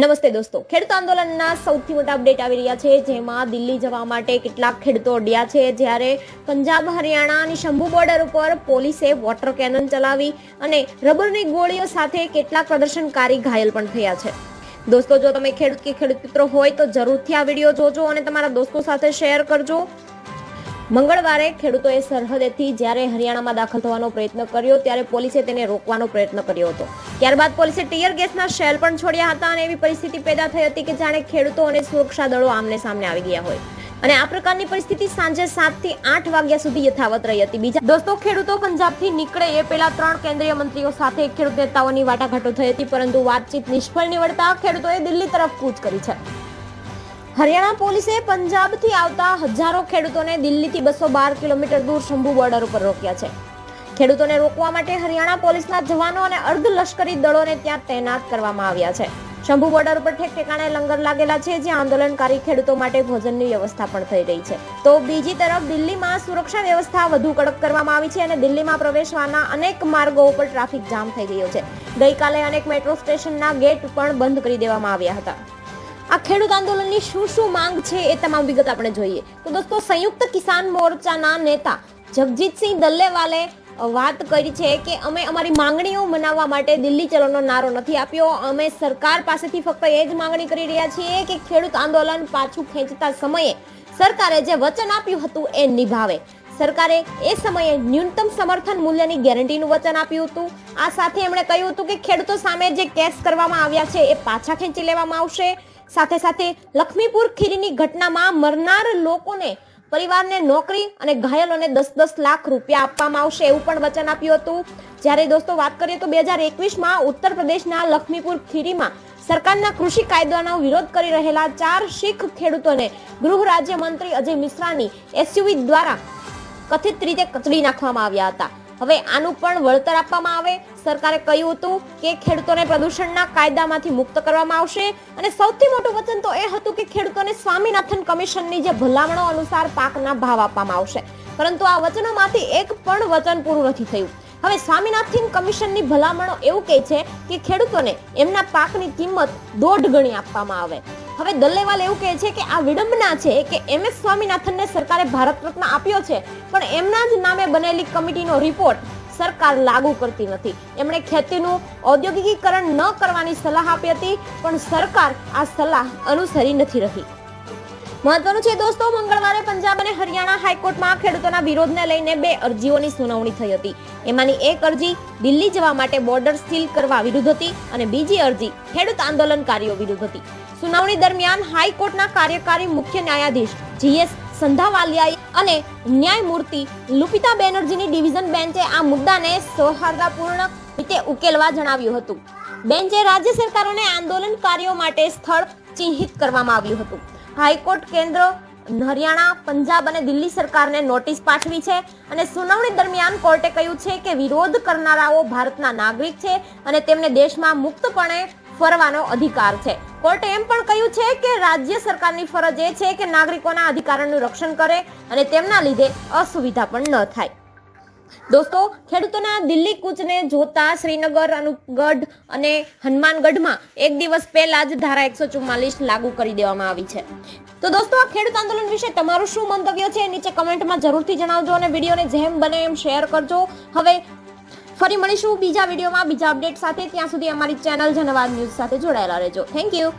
નમસ્તે દોસ્તો. ખેડૂત આંદોલનના સૌથી મોટા અપડેટ આવી રહ્યા છે. જેમાં દિલ્હી જવા માટે કેટલાક ખેડૂતો અડ્યા છે. જ્યારે પંજાબ, હરિયાણા અને શંભુ બોર્ડર ઉપર પોલીસે વોટર કેનન ચલાવી અને રબરની ગોળીઓ સાથે કેટલાક પ્રદર્શનકારી ઘાયલ પણ થયા છે. દોસ્તો, જો તમે ખેડૂત કે ખેડૂત મિત્રો હોય તો જરૂરથી આ વીડિયો જોજો અને તમારા દોસ્તો સાથે શેર કરજો. મંગળવારે ખેડૂતોએ સરહદેથી જ્યારે હરિયાણામાં દાખલ થવાનો પ્રયત્ન કર્યો, ત્યારે પોલીસે તેને રોકવાનો પ્રયત્ન કર્યો હતો. ત્યારબાદ પોલીસે ટીયર ગેસના શેલ પણ છોડ્યા હતા અને એવી પરિસ્થિતિ પેદા થઈ હતી કે જાણે ખેડૂતો અને સુરક્ષા દળો આમને સામને આવી ગયા હોય. અને આ પ્રકારની પરિસ્થિતિ સાંજે સાતથી આઠ વાગ્યા સુધી યથાવત રહી હતી. બીજા દોસ્તો, ખેડૂતો પંજાબથી નીકળે એ પહેલા ત્રણ કેન્દ્રીય મંત્રીઓ સાથે ખેડૂત નેતાઓની વાટાઘાટો થઈ હતી, પરંતુ વાતચીત નિષ્ફળ નીવડતા ખેડૂતોએ દિલ્હી તરફ કૂચ કરી છે. હરિયાણા પોલીસે પંજાબથી આવતા હજારો ખેડૂતોને દિલ્હીથી બસો બાર કિલોમીટર દૂર શંભુ બોર્ડર ઉપર રોક્યા છે. ખેડૂતોને રોકવા માટે હરિયાણા પોલીસના જવાનો અને અર્ધ લશ્કરી દળોને ત્યાં તૈનાત કરવામાં આવ્યા છે. શંભુ બોર્ડર ઉપર ઠેક ઠેકાણે લંગર લાગેલા છે, જ્યાં આંદોલનકારી ખેડૂતો માટે ભોજનની વ્યવસ્થા પણ થઈ રહી છે. તો બીજી તરફ દિલ્હીમાં સુરક્ષા વ્યવસ્થા વધુ કડક કરવામાં આવી છે અને દિલ્હીમાં પ્રવેશવાના અનેક માર્ગો ઉપર ટ્રાફિક જામ થઈ ગયો છે. ગઈકાલે અનેક મેટ્રો સ્ટેશનના ગેટ પણ બંધ કરી દેવામાં આવ્યા હતા. આ ખેડૂત આંદોલનની શું શું માંગ છે એ તમામ વિગત આપણે જોઈએ. તો દોસ્તો, સંયુક્ત કિસાન મોરચાના નેતા જગજીતસિંહ દલ્લેવાલે વાત કરી છે કે અમે અમારી માંગણીઓ મનાવવા માટે દિલ્હી ચલોનો નારો નથી આપ્યો. અમે સરકાર પાસેથી ફક્ત એ જ માંગણી કરી રહ્યા છીએ કે ખેડૂત આંદોલન પાછું ખેંચતા સમયે સરકારે જે વચન આપ્યું હતું એ નિભાવે. સરકારે એ સમયે ન્યૂનતમ સમર્થન મૂલ્યની ગેરંટીનું વચન આપ્યું હતું. આ સાથે એમણે કહ્યું હતું કે ખેડૂતો સામે જે કેસ કરવામાં આવ્યા છે એ પાછા ખેંચી લેવામાં આવશે. સાથે સાથે લક્ષ્મીપુર ખીરીની ઘટનામાં મરનાર લોકોને પરિવારને નોકરી અને ઘાયલોને દસ દસ લાખ રૂપિયા આપવામાં આવશે એવું પણ વચન આપ્યું હતું. જ્યારે દોસ્તો વાત કરીએ તો બે હજાર એકવીસમાં ઉત્તર પ્રદેશના લક્ષ્મીપુર ખીરીમાં સરકારના કૃષિ કાયદાનો વિરોધ કરી રહેલા ચાર શીખ ખેડૂતોને ગૃહ રાજ્ય મંત્રી અજય મિશ્રાની એસયુવી દ્વારા કથિત રીતે કચડી નાખવામાં આવ્યા હતા. હવે આનું પણ વળતર આપવામાં આવે. સરકારે કહ્યું હતું કે ખેડૂતોને પ્રદૂષણના કાયદામાંથી મુક્ત કરવામાં આવશે અને સૌથી મોટું વચન તો એ હતું કે ખેડૂતોને સ્વામીનાથન કમિશનની જે ભલામણો અનુસાર પાકના ભાવ આપવામાં આવશે. પરંતુ આ વચનોમાંથી એક પણ વચન પૂરું નથી થયું. હવે સ્વામીનાથન કમિશનની ભલામણો એવું કહે છે કે ખેડૂતોને એમના પાકની કિંમત દોઢ ગણી આપવામાં આવે. હવે દલ્લેવાલ એવું કહે છે કે આ વિડંબના છે કે એમ એસ સ્વામીનાથનને સરકારે ભારત રત્ન આપ્યો છે, પણ એમના જ નામે બનેલી કમિટીનો રિપોર્ટ સરકાર લાગુ કરતી નથી. એમણે ખેતીનું ઔદ્યોગિકીકરણ ન કરવાની સલાહ આપી હતી, પણ સરકાર આ સલાહ અનુસરી નથી રહી. મહત્વનું છે દોસ્તો, મંગળવારે પંજાબ અને હરિયાણા હાઈકોર્ટમાં ખેડૂતોના વિરોધને લઈને બે અરજીઓની સુનાવણી થઈ હતી. એમાંની એક અરજી દિલ્હી જવા માટે બોર્ડર સીલ કરવા વિરુદ્ધ હતી અને બીજી અરજી ખેડૂત આંદોલનકારીઓ વિરુદ્ધ હતી. સુનાવણી દરમિયાન હાઈકોર્ટના કાર્યકારી મુખ્ય ન્યાયાધીશ જીએસ સંધાવાલિયાએ અને ન્યાયમૂર્તિ લુપિતા બેનર્જીની ડિવિઝન બેન્ચે આ મુદ્દાને સૌહાર્દપૂર્ણ રીતે ઉકેલવા જણાવ્યું હતું. બેન્ચે રાજ્ય સરકારોને આંદોલનકારીઓ માટે સ્થળ ચિહ્નિત કરવામાં આવ્યું હતું. હાઈકોર્ટ કેન્દ્ર હરિયાણા, પંજાબ અને દિલ્હી સરકારને નોટિસ પાઠવી છે અને સુનાવણી દરમિયાન કોર્ટે કહ્યું છે કે વિરોધ કરનારાઓ ભારતના નાગરિક છે અને તેમને દેશમાં મુક્તપણે ફરવાનો અધિકાર છે. કોર્ટે એમ પણ કહ્યું છે કે રાજ્ય સરકારની ફરજ એ છે કે નાગરિકોના અધિકારોનું રક્ષણ કરે અને તેમના લીધે અસુવિધા પણ ન થાય. દોસ્તો, ખેડૂતોના દિલ્હી કૂચને જોતા શ્રીનગર, અનુગઢ અને હનુમાનગઢમાં એક દિવસ પહેલા જ ધારા એકસો ચુમ્માલીસ લાગુ કરી દેવામાં આવી છે. તો દોસ્તો, આ ખેડૂત આંદોલન વિશે તમારું શું મંતવ્ય છે નીચે કમેન્ટમાં જરૂરથી જણાવજો અને વિડીયોને જેમ બને એમ શેર કરજો. હવે ફરી મળીશું બીજા વિડીયોમાં બીજા અપડેટ સાથે. ત્યાં સુધી અમારી ચેનલ જનવાદ ન્યૂઝ સાથે જોડાયેલા રહેજો. Thank you